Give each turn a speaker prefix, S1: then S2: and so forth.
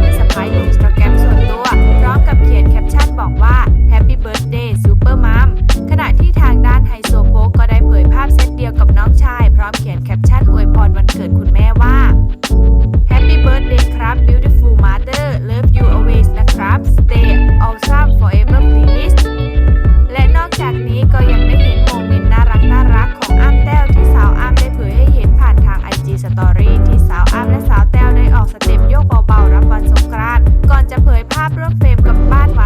S1: ที่สไปร์ลนสตาแกรมส่วนตัว พร้อมกับเขียนแคปชั่นาพร่วมเฟรมกับบ้านว้